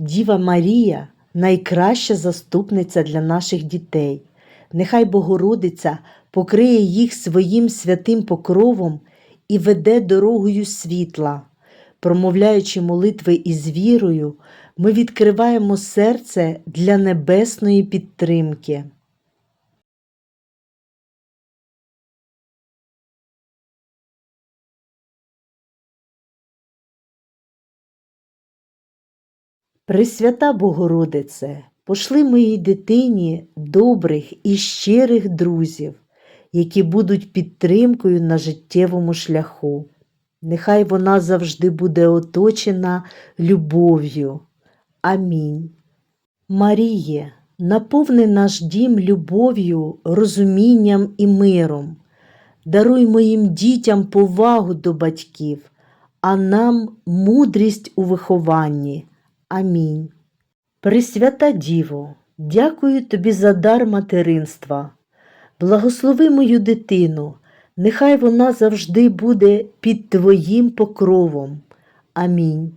Діва Марія найкраща заступниця для наших дітей. Нехай Богородиця покриє їх своїм святим покровом і веде дорогою світла. Промовляючи молитви із вірою, ми відкриваємо серце для небесної підтримки. Пресвята Богородице, пошли моїй дитині добрих і щирих друзів, які будуть підтримкою на життєвому шляху. Нехай вона завжди буде оточена любов'ю. Амінь. Маріє, наповни наш дім любов'ю, розумінням і миром. Даруй моїм дітям повагу до батьків, а нам мудрість у вихованні. Амінь. Пресвята Діво, дякую тобі за дар материнства. Благослови мою дитину, нехай вона завжди буде під Твоїм покровом. Амінь.